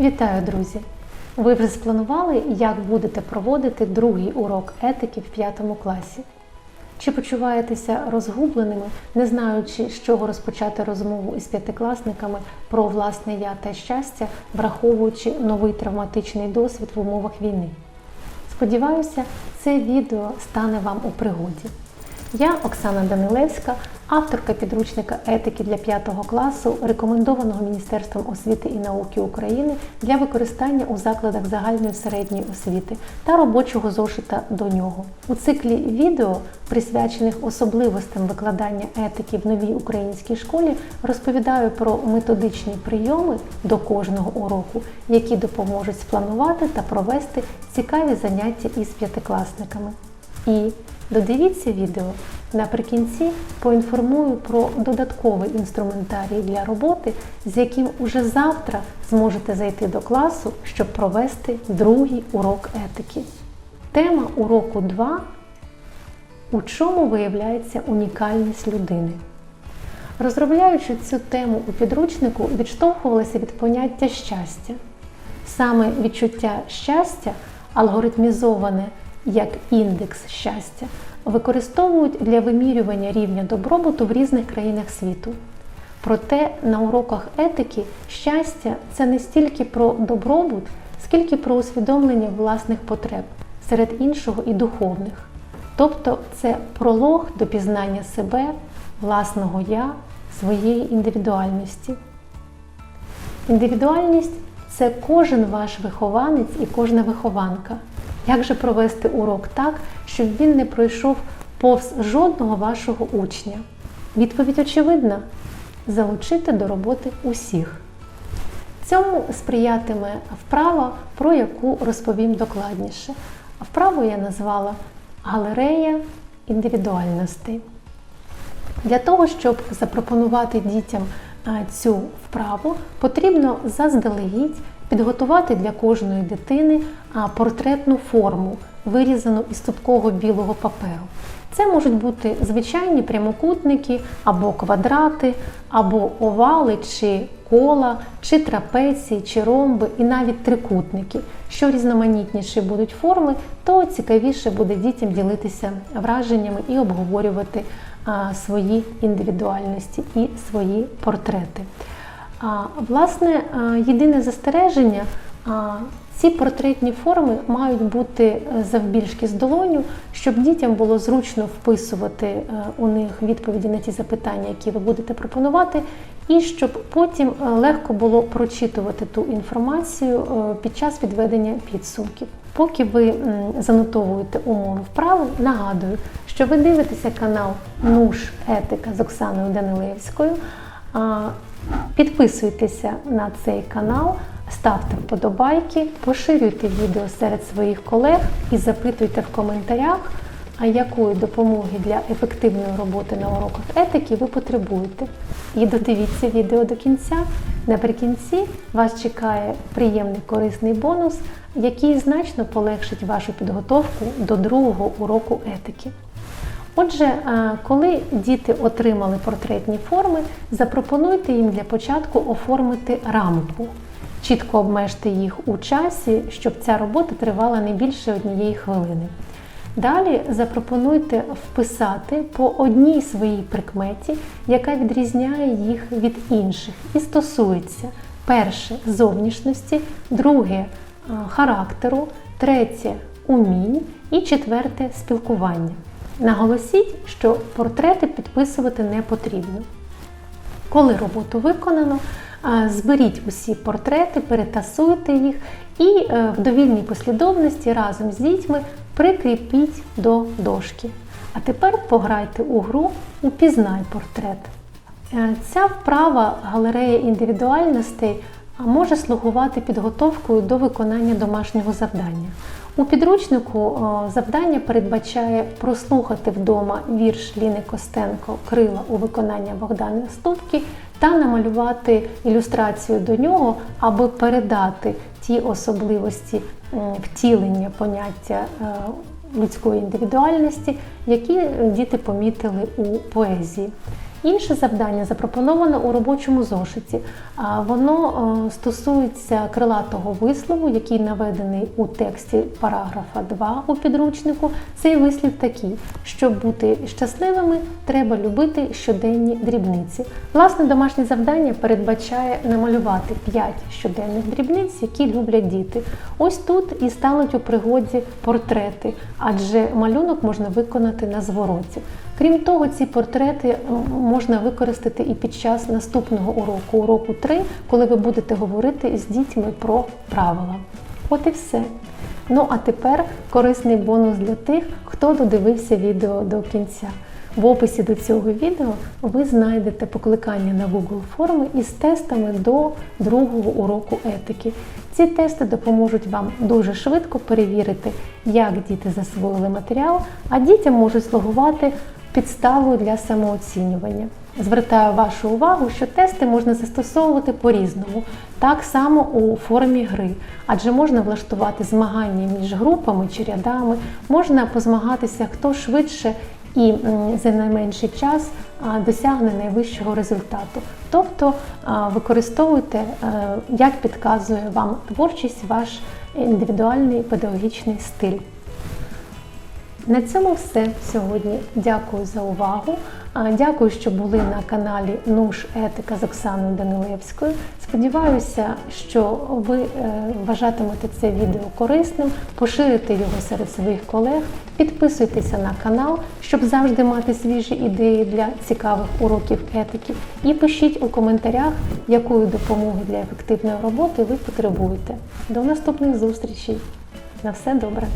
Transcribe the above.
Вітаю, друзі! Ви вже спланували, як будете проводити другий урок етики в п'ятому класі? Чи почуваєтеся розгубленими, не знаючи, з чого розпочати розмову із п'ятикласниками про власне я та щастя, враховуючи новий травматичний досвід в умовах війни? Сподіваюся, це відео стане вам у пригоді. Я Оксана Данилевська, авторка підручника етики для 5 класу, рекомендованого Міністерством освіти і науки України для використання у закладах загальної середньої освіти та робочого зошита до нього. У циклі відео, присвячених особливостям викладання етики в новій українській школі, розповідаю про методичні прийоми до кожного уроку, які допоможуть спланувати та провести цікаві заняття із п'ятикласниками. І додивіться відео. Наприкінці поінформую про додатковий інструментарій для роботи, з яким уже завтра зможете зайти до класу, щоб провести другий урок етики. Тема уроку 2 у чому виявляється унікальність людини. Розробляючи цю тему у підручнику, відштовхувалася від поняття щастя. Саме відчуття щастя, алгоритмізоване як індекс щастя, використовують для вимірювання рівня добробуту в різних країнах світу. Проте на уроках етики щастя це не стільки про добробут, скільки про усвідомлення власних потреб, серед іншого і духовних. Тобто це пролог до пізнання себе, власного я, своєї індивідуальності. Індивідуальність це кожен ваш вихованець і кожна вихованка. Як же провести урок так, щоб він не пройшов повз жодного вашого учня? Відповідь очевидна: залучити до роботи усіх. Цьому сприятиме вправа, про яку розповім докладніше. Вправу я назвала Галерея індивідуальностей. Для того, щоб запропонувати дітям цю вправу, потрібно заздалегідь підготувати для кожної дитини портретну форму, вирізану із цупкого білого паперу. Це можуть бути звичайні прямокутники або квадрати, або овали, чи кола, чи трапеції, чи ромби, і навіть трикутники. Що різноманітніші будуть форми, то цікавіше буде дітям ділитися враженнями і обговорювати свої індивідуальності і свої портрети. Власне, єдине застереження, ці портретні форми мають бути завбільшки з долоню, щоб дітям було зручно вписувати у них відповіді на ті запитання, які ви будете пропонувати, і щоб потім легко було прочитувати ту інформацію під час підведення підсумків. Поки ви занотовуєте умови вправи, нагадую, що ви дивитеся канал Нуш Етика з Оксаною Данилевською. Підписуйтеся на цей канал, ставте вподобайки, поширюйте відео серед своїх колег і запитуйте в коментарях, а якої допомоги для ефективної роботи на уроках етики ви потребуєте. І додивіться відео до кінця. Наприкінці вас чекає приємний корисний бонус, який значно полегшить вашу підготовку до другого уроку етики. Отже, коли діти отримали портретні форми, запропонуйте їм для початку оформити рамку. Чітко обмежте їх у часі, щоб ця робота тривала не більше однієї хвилини. Далі запропонуйте вписати по одній своїй прикметі, яка відрізняє їх від інших, і стосується перше зовнішності, друге характеру, третє умінь і четверте спілкування. Наголосіть, що портрети підписувати не потрібно. Коли роботу виконано, зберіть усі портрети, перетасуйте їх і в довільній послідовності разом з дітьми прикріпіть до дошки. А тепер пограйте у гру Упізнай портрет. Е, ця вправа галерея індивідуальностей може слугувати підготовкою до виконання домашнього завдання. У підручнику завдання передбачає прослухати вдома вірш Ліни Костенко Крила у виконання Богдана Ступки та намалювати ілюстрацію до нього, аби передати ті особливості втілення поняття е, людської індивідуальності, які діти помітили у поезії. Інше завдання запропоновано у робочому зошиті. Воно е, стосується крилатого вислову, який наведений у тексті параграфа 2 у підручнику. Цей вислів такий: щоб бути щасливими, треба любити щоденні дрібниці. Власне, домашнє завдання передбачає намалювати 5 щоденних дрібниць, які люблять діти. Ось тут і стануть у пригоді портрети, адже малюнок можна виконати на звороті. Крім того, ці портрети можна використати і під час наступного уроку, уроку 3, коли ви будете говорити з дітьми про правила. От і все. Ну а тепер корисний бонус для тих, хто додивився відео до кінця. В описі до цього відео ви знайдете покликання на Google форми із тестами до другого уроку етики. Ці тести допоможуть вам дуже швидко перевірити, як діти засвоїли матеріал, а дітям можуть слугувати підставою для самооцінювання. Звертаю вашу увагу, що тести можна застосовувати по-різному, так само у формі гри, адже можна влаштувати змагання між групами чи рядами, можна позмагатися хто швидше і за найменший час досягне найвищого результату. Тобто використовуйте, е, як підказує вам творчість, ваш індивідуальний педагогічний стиль. На цьому все сьогодні. Дякую за увагу. Дякую, що були на каналі Нуш Етика з Оксаною Данилевською. Сподіваюся, що ви е, вважатимете це відео корисним, поширите його серед своїх колег, підписуйтеся на канал, щоб завжди мати свіжі ідеї для цікавих уроків етики. І пишіть у коментарях, якої допомоги для ефективної роботи ви потребуєте. До наступних зустрічей. На все добре!